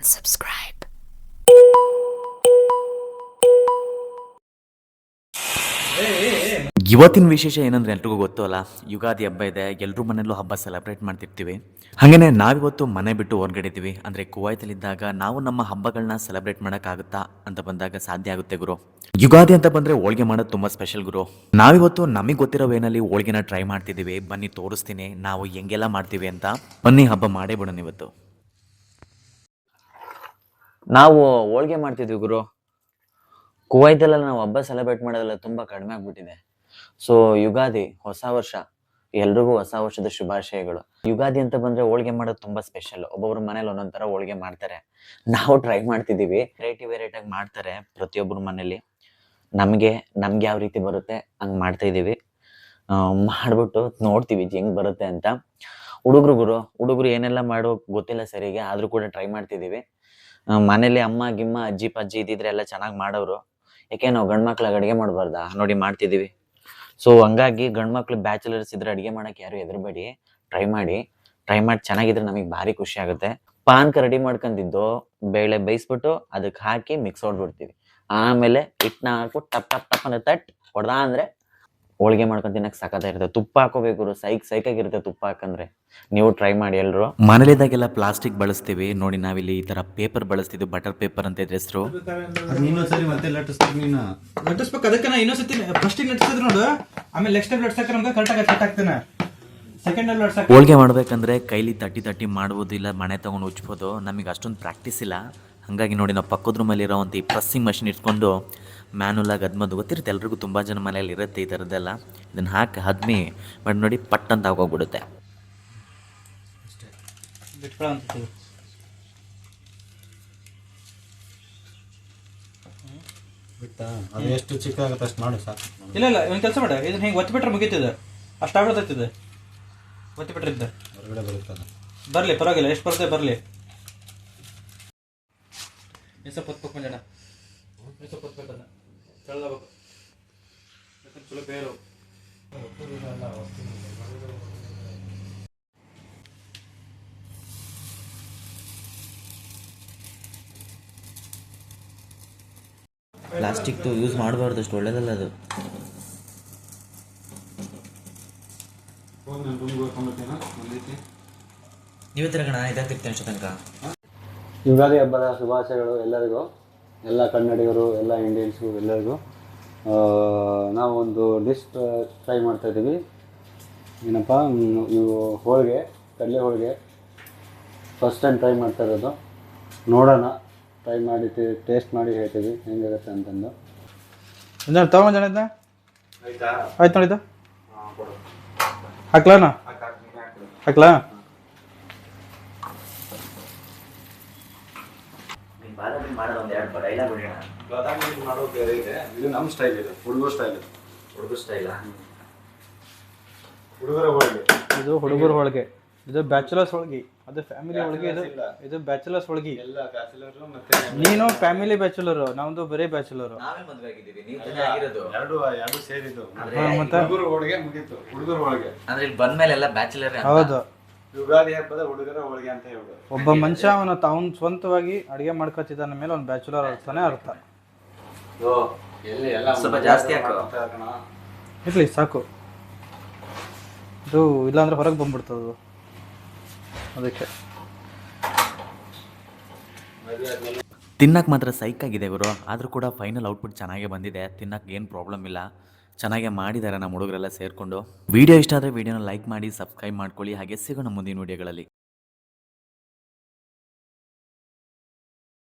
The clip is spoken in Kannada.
and subscribe. ಇವತ್ತಿನ ವಿಶೇಷ ಏನಂದ್ರೆ ಎಲ್ರಿಗೂ ಗೊತ್ತು ಅಲ್ಲ ಯುಗಾದಿ ಹಬ್ಬ ಇದೆ ಎಲ್ಲರೂ ಮನೆಯಲ್ಲೂ ಹಬ್ಬ ಸೆಲೆಬ್ರೇಟ್ ಮಾಡ್ತಿರ್ತೀವಿ. ಹಾಗೇನೆ ನಾವಿವತ್ತು ಮನೆ ಬಿಟ್ಟು ಹೊರಗಡೆ ಇದ್ದೀವಿ ಅಂದರೆ ಕುವೈತಲ್ಲಿದ್ದಾಗ ನಾವು ನಮ್ಮ ಹಬ್ಬಗಳನ್ನ ಸೆಲೆಬ್ರೇಟ್ ಮಾಡೋಕ್ಕಾಗುತ್ತಾ ಅಂತ ಬಂದಾಗ ಸಾಧ್ಯ ಆಗುತ್ತೆ ಗುರು. ಯುಗಾದಿ ಅಂತ ಬಂದರೆ ಹೋಳಿಗೆ ಮಾಡೋದು ತುಂಬ ಸ್ಪೆಷಲ್ ಗುರು. ನಾವಿವತ್ತು ನಮಗೆ ಗೊತ್ತಿರೋ ವೇನಲ್ಲಿ ಹೋಳಿಗೆನ ಟ್ರೈ ಮಾಡ್ತಿದ್ದೀವಿ ಬನ್ನಿ ತೋರಿಸ್ತೀನಿ, ನಾವು ಹೆಂಗೆಲ್ಲ ಮಾಡ್ತೀವಿ ಅಂತ. ಬನ್ನಿ ಹಬ್ಬ ಮಾಡೇ ಬಿಡೋಣ ಇವತ್ತು. ನಾವು ಹೋಳ್ಗೆ ಮಾಡ್ತಿದ್ವಿ ಗುರು. ಕುವೈತಲ್ಲ ನಾವು ಹಬ್ಬ ಸೆಲೆಬ್ರೇಟ್ ಮಾಡೋದೆಲ್ಲ ತುಂಬಾ ಕಡಿಮೆ ಆಗ್ಬಿಟ್ಟಿದೆ. ಸೊ ಯುಗಾದಿ, ಹೊಸ ವರ್ಷ, ಎಲ್ರಿಗೂ ಹೊಸ ವರ್ಷದ ಶುಭಾಶಯಗಳು. ಯುಗಾದಿ ಅಂತ ಬಂದ್ರೆ ಹೋಳಿಗೆ ಮಾಡೋದು ತುಂಬಾ ಸ್ಪೆಷಲ್ ಒಬ್ಬೊಬ್ರು ಮನೇಲಿ ಒಂದೊಂದ್ ತರ ಹೋಳಿಗೆ ಮಾಡ್ತಾರೆ. ನಾವು ಟ್ರೈ ಮಾಡ್ತಿದೀವಿ ವೆರೈಟಿ ವೆರೈಟಿ ಆಗಿ ಮಾಡ್ತಾರೆ ಪ್ರತಿಯೊಬ್ಬರ ಮನೇಲಿ. ನಮಗೆ, ನಮ್ಗೆ ಯಾವ ರೀತಿ ಬರುತ್ತೆ ಹಂಗ್ ಮಾಡ್ತಾ ಇದ್ದೀವಿ. ಮಾಡ್ಬಿಟ್ಟು ನೋಡ್ತೀವಿ ಹೆಂಗ್ ಬರುತ್ತೆ ಅಂತ. ಹುಡುಗರು ಗುರು, ಹುಡುಗರು ಏನೆಲ್ಲ ಮಾಡೋ ಗೊತ್ತಿಲ್ಲ ಸರಿಗೆ, ಆದ್ರೂ ಕೂಡ ಟ್ರೈ ಮಾಡ್ತಿದೀವಿ ಮನೇಲಿ ಅಮ್ಮ, ಗಿಮ್ಮ, ಅಜ್ಜಿ, ಪಜ್ಜಿ ಇದ್ದಿದ್ರೆ ಎಲ್ಲ ಚೆನ್ನಾಗಿ ಮಾಡೋರು. ಯಾಕೆ ನಾವು ಗಂಡ್ ಮಕ್ಳಾಗ ಅಡಿಗೆ ಮಾಡಬಾರ್ದಾ? ನೋಡಿ ಮಾಡ್ತಿದೀವಿ ಸೊ ಹಂಗಾಗಿ ಗಂಡ್ ಮಕ್ಳು ಬ್ಯಾಚುಲರ್ಸ್ ಇದ್ರೆ ಅಡಿಗೆ ಮಾಡಕ್ ಯಾರು ಹೆದರ್ಬೇಡಿ. ಟ್ರೈ ಮಾಡಿ. ಟ್ರೈ ಮಾಡಿ ಚೆನ್ನಾಗಿದ್ರೆ ನಮಗೆ ಭಾರಿ ಖುಷಿ ಆಗುತ್ತೆ. ಪಾನ್ಕ ರೆಡಿ ಮಾಡ್ಕೊಂಡಿದ್ದು ಬೇಳೆ ಬೇಯಿಸ್ಬಿಟ್ಟು ಅದಕ್ಕೆ ಹಾಕಿ ಮಿಕ್ಸ್ ಹೊಡ್ಬಿಡ್ತೀವಿ ಆಮೇಲೆ ಹಿಟ್ಟನ್ನ ಹಾಕ್ಬಿಟ್ಟು ಟಪ್ ಟಪ್ ಟಪ್ ಅಂದ್ರೆ ತಟ್ ಹೊಡೆದ ಅಂದ್ರೆ ಹೋಳಿಗೆ ಮಾಡ್ಕೊಂಡು ತಿನ್ನಕ್ ಸಖತ್ತಾಗಿರುತ್ತೆ ತುಪ್ಪ ಹಾಕೋಬೇಕು ಸೈಕ್ ಸೈಕಾಗಿರುತ್ತೆ ತುಪ್ಪ ಹಾಕಂದ್ರೆ. ನೀವು ಟ್ರೈ ಮಾಡಿ ಎಲ್ರು. ಮನೇಲಿದ್ದಾಗೆಲ್ಲ ಪ್ಲಾಸ್ಟಿಕ್ ಬಳಸ್ತೀವಿ. ನೋಡಿ ನಾವಿಲ್ಲಿ ಈ ತರ ಪೇಪರ್ ಬಳಸ್ತಿದ್ವಿ. ಬಟರ್ ಪೇಪರ್ ಅಂತ ಇದ್ರ ಹೆಸರು. ಇನ್ನೊಂದ್ಸರಿ ಮತ್ತೆ ಲಟ್ಟಿಸ್ಬೇಕು ನೀನು. ಲಟ್ಟಿಸ್ಬೇಕು. ಅದಕ್ಕೆ ನಾ ಇನ್ನೊಂದ್ಸತಿ ಫಸ್ಟ್ ಲಟ್ಟಿಸಿದ್ರು ನೋಡು. ಆಮೇಲೆ ನೆಕ್ಸ್ಟ್ ಟೈಮ್ ಲಟ್ಸಕ್ಕೆ ನಮ್ಗೆ ಕರೆಕ್ಟಾಗಿ ಕಟ್ ಆಗ್ತಾನೆ. ಸೆಕೆಂಡ್ ಅಲ್ಲಿ ಲಟ್ಸಕ್ಕೆ ಹೋಳಿಗೆ ಮಾಡ್ಬೇಕಂದ್ರೆ ಕೈಲಿ ತಟ್ಟಿ ತಟ್ಟಿ ಮಾಡ್ಬೋದು ಇಲ್ಲ ಮನೆ ತಗೊಂಡು ಉಜ್ಬೋದು. ನಮಗೆ ಅಷ್ಟೊಂದು ಪ್ರಾಕ್ಟೀಸ್ ಇಲ್ಲ. ಹಾಗಾಗಿ ನೋಡಿ ನಾವು ಪಕ್ಕದ ರೂಮಲ್ಲಿ ಇರೋವಂಥ ಈ ಪ್ರೆಸ್ಸಿಂಗ್ ಮಷಿನ್ ಇಟ್ಕೊಂಡು ಮ್ಯಾನುಲಾಗಿ ಅದ್ಮದು ಗೊತ್ತಿರುತ್ತೆ? ಎಲ್ರಿಗೂ ತುಂಬ ಜನ ಮನೆಯಲ್ಲಿ ಇರುತ್ತೆ ಈ ಥರದ್ದೆಲ್ಲ ಇದನ್ನು ಹಾಕಿ ಹದ್ಮಿ ಬಟ್ ನೋಡಿ ಪಟ್ ಅಂತ ಆಗೋಗ್ಬಿಡುತ್ತೆ ಅದು ಎಷ್ಟು ಚಿಕ್ಕ ಆಗುತ್ತೆ ಅಷ್ಟು ಮಾಡು ಸಾಕು. ಇಲ್ಲ ಇಲ್ಲ ಒಂದು ಕೆಲಸ ಮಾಡ. ಇದನ್ನ ಹಿಂಗೆ ಒತ್ತಿ ಬಿಟ್ರೆ ಮುಗೀತಿದೆ. ಅಷ್ಟು ಆಗ್ಬಿಡ್ತೈತಿದೆ ಒತ್ತಿ ಇದ್ದ. ಹೊರಗಡೆ ಬರುತ್ತೆ ಬರಲಿ ಪರವಾಗಿಲ್ಲ ಎಷ್ಟು ಬರುತ್ತೆ ಬರಲಿ. ಸ್ವಲ್ಪ ಹೊತ್ಬೇಕು ಮಂಜಣ್ಣ. ಹೊತ್ಬೇಕನ್ನ ತೆಳ್ಳಬೇಕು ಯಾಕಂದ್ರೆ ಚಲೋ ಬೇರು. ಪ್ಲಾಸ್ಟಿಕ್ದು ಯೂಸ್ ಮಾಡಬಾರ್ದು ಅಷ್ಟು ಒಳ್ಳೇದಲ್ಲ ಅದು. ನೀವೇ ತಿರ್ಗಣ ಇದಾಗ್ತಿರ್ತೀನಿ ಅಷ್ಟು ತನಕ ಯುಗಾದಿ ಹಬ್ಬದ ಶುಭಾಶಯಗಳು ಎಲ್ಲರಿಗೂ. ಎಲ್ಲ ಕನ್ನಡಿಗರು ಎಲ್ಲ ಇಂಡಿಯನ್ಸು ಎಲ್ಲರಿಗೂ ನಾವೊಂದು ನಾವು ಒಂದು ಡಿಶ್ ಟ್ರೈ ಮಾಡ್ತಾಯಿದ್ದೀವಿ ಏನಪ್ಪ ಇವು ಹೋಳಿಗೆ ಕಡಲೆ ಹೋಳಿಗೆ ಫಸ್ಟ್ ಟೈಮ್ ಟ್ರೈ ಮಾಡ್ತಾ ಇರೋದು. ನೋಡೋಣ ಟ್ರೈ ಮಾಡಿ ಟೇಸ್ಟ್ ಮಾಡಿ ಹೇಳ್ತೀವಿ ಹೆಂಗಿರುತ್ತೆ ಅಂತಂದು. ಮಂಜಣ್ಣ ತಗೋ ಮಂಜಣ್ಣ ಇದನ್ನ. ಆಯ್ತು? ನೋಡಿದ್ದು ಹಾಕ್ಲಾನ ಹಾಕ್ಲಾ? ಮಾಡೋದು ಬೇರೆ ಇದೆ. ಇದು ನಮ್ಮ ಸ್ಟೈಲ್ ಇದು ಹುಡುಗರ ಸ್ಟೈಲ್ ಇದು. ಹುಡುಗ ಸ್ಟೈಲ ಹುಡುಗರ ಹೋಳಿಗೆ. ಇದು ಹುಡುಗರ ಹೋಳಿಗೆ. ಇದು ಬ್ಯಾಚುಲರ್ಸ್ ಹೋಳಿಗೆ. ಅದು ಫ್ಯಾಮಿಲಿ ಹೋಳಿಗೆ ಇದು. ಇದು ಬ್ಯಾಚುಲರ್ಸ್ ಹೋಳಿಗೆ. ಎಲ್ಲ ಬ್ಯಾಚುಲರು ಮತ್ತೆ ನೀನು ಫ್ಯಾಮಿಲಿ ಬ್ಯಾಚುಲರ್ ನಮ್ದು ಬರೀ ಬ್ಯಾಚುಲರ್ ನಾವೇ ಮದುವೆ ಆಗಿದ್ದೀವಿ ನೀವು ತಾನೇ ಆಗಿರೋದು. ಎರಡು ಎರಡು ಸೇರಿದ್ದು. ಮತ್ತೆ? ಹುಡುಗರ ಹೋಳಿಗೆ ಮುಗೀತು. ಹುಡುಗರ ಹೋಳಿಗೆ. ಅಂದ್ರೆ ಇಲ್ಲಿ ಬಂದ್ಮೇಲೆ ಎಲ್ಲ ಬ್ಯಾಚುಲರ್ ಹೌದು. ಯುಗಾದಿ ಹಬ್ಬದ ಹುಡುಗರ ಹೋಳಿಗೆ ಅಂತ ಹೇಳೋದು ಒಬ್ಬ ಮನುಷ್ಯ ಅವನ ತಾವನ್ ಸ್ವಂತವಾಗಿ ಅಡಿಗೆ ಮಾಡ್ಕೊತಿದ್ದಾನ ಮೇಲೆ ಅವ್ನು ಬ್ಯಾಚುಲರ್ ಅರ್ಥನೇ ಅರ್ಥ. ಎಲ್ಲಿ ಎಲ್ಲ ಸ್ವಲ್ಪ ಜಾಸ್ತಿ ಹಾಕು. ಇರ್ಲಿ ಸಾಕು. ಇದು ಇಲ್ಲಾಂದ್ರೆ ಹೊರಗೆ ಬಂದ್ಬಿಡ್ತದೆ ಅದು. ಅದಕ್ಕೆ. ತಿನ್ನಕ್ಕೆ ಮಾತ್ರ ಸೈಕ್ ಆಗಿದೆ ಗುರು. ಆದರೂ ಕೂಡ ಫೈನಲ್ ಔಟ್ಪುಟ್ ಚೆನ್ನಾಗೇ ಬಂದಿದೆ. ತಿನ್ನಕ್ಕೆ ಏನು ಪ್ರಾಬ್ಲಮ್ ಇಲ್ಲ. ಚೆನ್ನಾಗೇ ಮಾಡಿದ್ದಾರೆ ನಮ್ಮ ಹುಡುಗರೆಲ್ಲ ಸೇರಿಕೊಂಡು. ವಿಡಿಯೋ ಇಷ್ಟ ಆದರೆ ವಿಡಿಯೋನ ಲೈಕ್ ಮಾಡಿ, ಸಬ್ಸ್ಕ್ರೈಬ್ ಮಾಡ್ಕೊಳ್ಳಿ, ಹಾಗೆ ಸಿಗೋಣ ಮುಂದಿನ ವಿಡಿಯೋಗಳಲ್ಲಿ.